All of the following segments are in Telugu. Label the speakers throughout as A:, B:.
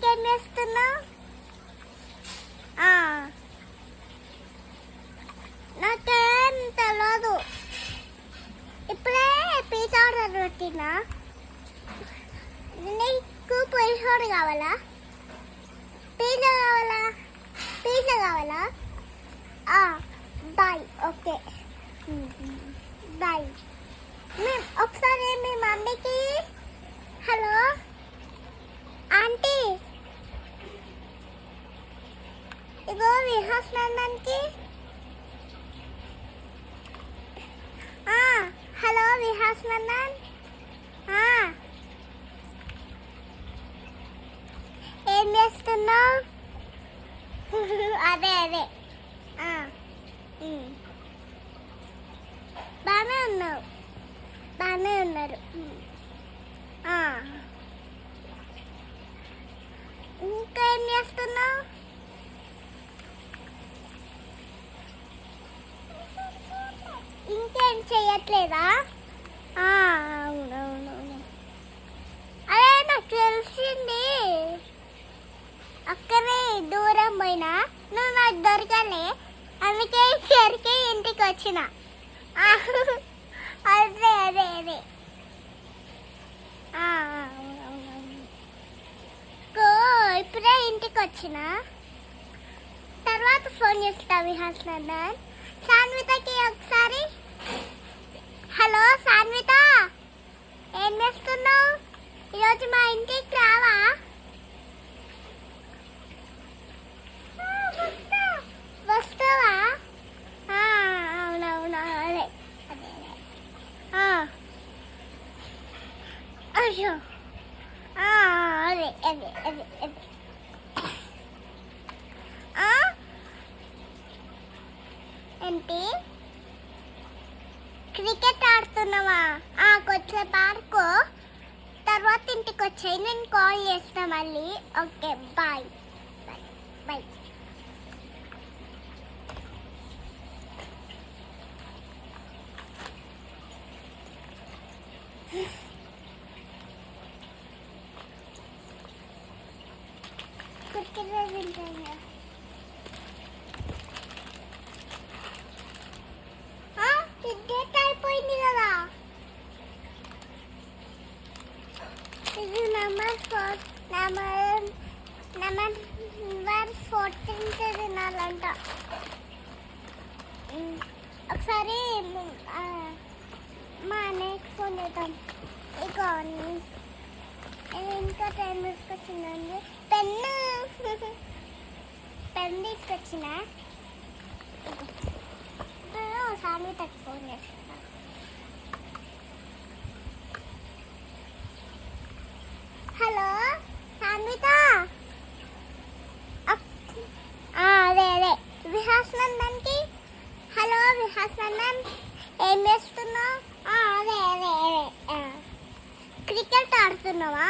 A: ఇంకేం చేస్తున్నావు? నాకేం తెలియదు ఇప్పుడే పిజ్జా ఆర్డర్ పెట్టినా. నీకు పులిహోర కావాలా? పిజ్జా కావాలా? పిజ్జా కావాలా? బాయ్ ఓకే బాయ్ మేము ఒకసారి మీ మమ్మీకి హలో ఇగో విహాస్ నందన్కి ఆ, హలో విహాస్ నందన్ ఏం చేస్తున్నావు? అదే అదే. బాగానే ఉన్నావు. బాగానే ఉన్నారు. ఇంకా ఏం చేస్తున్నావు? ఇంకేం చేయట్లేదా అవునవును అవునవునవును. అదే నాకు తెలిసింది. అక్కడే దూరం పోయినా నువ్వు నాకు దొరకలే. అందుకే సరికి ఇంటికి వచ్చిన. అదే అదే అదే. ఇప్పుడే ఇంటికి వచ్చిన. తర్వాత ఫోన్ చేస్తా విహాస్ నన్ను సాన్వితకి ఒకసారి హలో సాన్విత. ఏం చేస్తున్నావు? ఈరోజు మా ఇంటికి రావా? వస్తావా? అవునవునా అదే. అదే అయ్యో. అదే అదే అదే అదే. ఏంటి? క్రికెట్ ఆడుతున్నావా? ఆ కొంచెం ఆడుకో తర్వాత ఇంటికి వచ్చాయి. నేను కాల్ చేస్తా మళ్ళీ. Okay bye. Bye bye. ఇది నెంబర్ ఫోర్టీన్ తినాలంట. ఒకసారి మా అన్నయ్యకి ఫోన్ చేద్దాం. ఇక ఇంకా టైం తీసుకొచ్చిందండి పెన్ను. పెన్ తీసుకొచ్చిన. ఇప్పుడు తక్కువ ఫోన్ చేస్తాను హలో సాన్విత అక్- ఆ, అదే అదే విహాస్ నందన్కి హలో ఏం చేస్తున్నావు? అదే అదే అదే. క్రికెట్ ఆడుతున్నావా?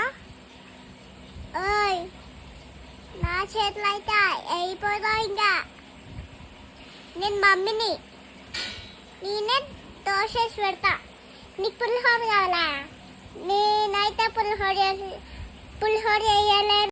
A: ఓయ్ నా చేతిలో అయితే అయిపోతావు ఇంకా? నేను మమ్మీని నేనే దోశ వేసి పెడతా. నీకు పులిహోర కావాలా? నేనైతే పులిహోర చేసి పులిహోర వేయలేను